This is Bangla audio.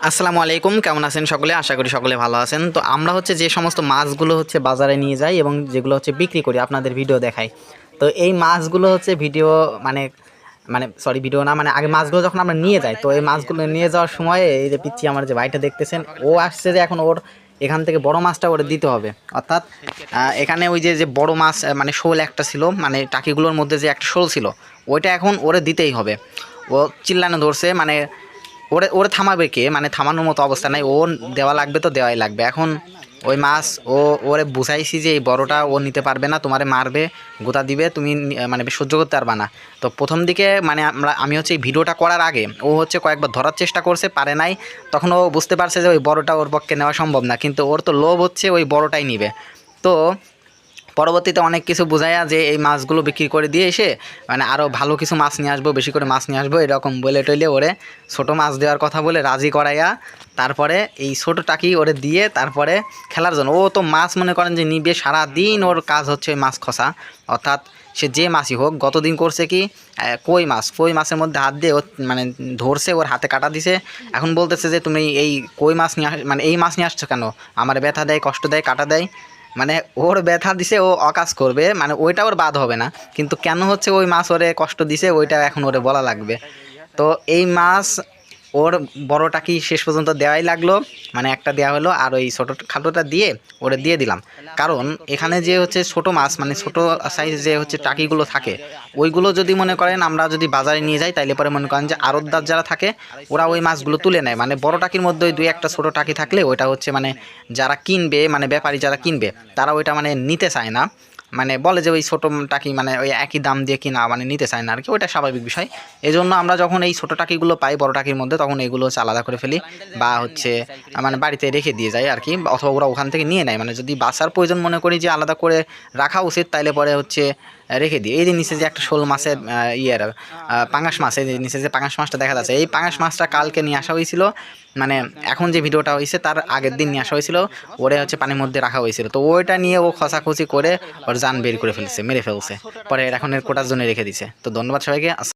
আসসালামু আলাইকুম, কেমন আছেন সকলে? আশা করি সকলে ভালো আছেন। তো আমরা হচ্ছে যে সমস্ত মাছগুলো হচ্ছে বাজারে নিয়ে যাই এবং যেগুলো হচ্ছে বিক্রি করি, আপনাদের ভিডিও দেখাই। তো এই মাছগুলো হচ্ছে ভিডিও মানে মানে সরি ভিডিও না মানে আগে মাছগুলো যখন আমরা নিয়ে যাই, তো এই মাছগুলো নিয়ে যাওয়ার সময় এই যে পিচ্ছি আমার যে ভাইটা দেখতেছেন, ও আসছে যে এখন ওর এখান থেকে বড় মাছটা ওরে দিতে হবে। অর্থাৎ এখানে ওই যে যে বড় মাছ মানে শোল একটা ছিল মানে টাকিগুলোর মধ্যে যে একটা শোল ছিল, ওইটা এখন ওরে দিতেই হবে। ও চিল্লানো ধরছে মানে ওরে ওরে থামাবে কে? মানে থামানোর মতো অবস্থা নাই। ও দেওয়া লাগবে তো দেওয়াই লাগবে। এখন ওই মাছ, ও, ওরে বুঝাইছি যে এই বড়টা ও নিতে পারবে না, তোমারে মারবে, গোতা দিবে, তুমি মানে সহ্য করতে পারবে না। তো প্রথম দিকে মানে আমরা, আমি হচ্ছে এই ভিডিওটা করার আগে, ও হচ্ছে কয়েকবার ধরার চেষ্টা করছে, পারে নাই। তখন ও বুঝতে পারছে যে ওই বড়টা ওর পক্ষে নেওয়া সম্ভব না, কিন্তু ওর তো লোভ হচ্ছে ওই বড়টাই নিবে। তো পরবর্তীতে অনেক কিছু বোঝায়া যে এই মাছগুলো বিক্রি করে দিয়ে এসে মানে আরও ভালো কিছু মাছ নিয়ে আসব, বেশি করে মাছ নিয়ে আসব, এরকম বলে টইলে ওরে ছোটো মাছ দেওয়ার কথা বলে রাজি করাইয়া তারপরে এই ছোটো টাকি ওরে দিয়ে তারপরে খেলার জন্য। ও তো মাছ মনে করেন যে নিবে সারা দিন ওর কাজ হচ্ছে ওই মাছ খসা। অর্থাৎ সে যে মাছই হোক, গতদিন করছে কি কই মাছ? কই মাছের মধ্যে হাত দিয়ে মানে ধরছে, ওর হাতে কাটা দিছে। এখন বলতেছে যে, তুমি এই কই মাছ নিয়ে মানে এই মাছ নিয়ে আসছো কেন? আমার ব্যথা দেয়, কষ্ট দেয়, কাটা দেয়। মানে ওর ব্যথা দিছে, ও অকাজ করবে মানে ওইটা ওর বাদ হবে না। কিন্তু কেন হচ্ছে ওই মাছ ওরে কষ্ট দিছে, ওইটা এখন ওরে বলা লাগবে। তো এই মাছ ওর বড়টা কি শেষ পর্যন্ত দেওয়াই লাগল? মানে একটা দেওয়া হলো আর ওই ছোটো খাটোটা দিয়ে ওরে দিয়ে দিলাম। কারণ এখানে যে হচ্ছে ছোট মাছ মানে ছোট সাইজ যে হচ্ছে টাকিগুলো থাকে, ওইগুলো যদি মনে করেন আমরা যদি বাজারে নিয়ে যাই, তাইলে পরে মনে করেন যে আড়তদার যারা থাকে, ওরা ওই মাছগুলো তুলে নেয়। মানে বড় টাকির মধ্যে ওই দুই একটা ছোট টাকি থাকলে ওইটা হচ্ছে মানে যারা কিনবে মানে ব্যাপারী যারা কিনবে, তারা ওইটা মানে নিতে চায় না। মানে বলে যে ওই ছোটো টাকি মানে ওই একই দাম দিয়ে কিনা মানে নিতে চায় না আর কি, ওইটা স্বাভাবিক বিষয়। এই জন্য আমরা যখন এই ছোটো টাকিগুলো পাই, বড় টাকির মধ্যে, তখন এগুলো হচ্ছে আলাদা করে ফেলি বা হচ্ছে মানে বাড়িতে রেখে দিয়ে যাই আর কি, অথবা ওরা ওখান থেকে নিয়ে নেয়। মানে যদি বাসার প্রয়োজন মনে করি যে আলাদা করে রাখা উচিত, তাইলে পরে হচ্ছে রেখে দিই। এই যে নিচে যে একটা শোল মাছের ইয়ার পাঙাশ মাছ, এই যে নিচে যে পাঙাশ মাছটা দেখা যাচ্ছে, এই পাঙাশ মাছটা কালকে নিয়ে আসা হয়েছিল। মানে এখন যে ভিডিওটা হয়েছে, তার আগের দিন নিয়ে আসা হয়েছিল। ওরে হচ্ছে পানির মধ্যে রাখা হয়েছিল। তো ওইটা নিয়ে ও খসাখসি করে ওর জান বের করে ফেলছে, মেরে ফেলছে। পরে এখন এর কোটার জন্য রেখে দিছে। তো ধন্যবাদ সবাইকে।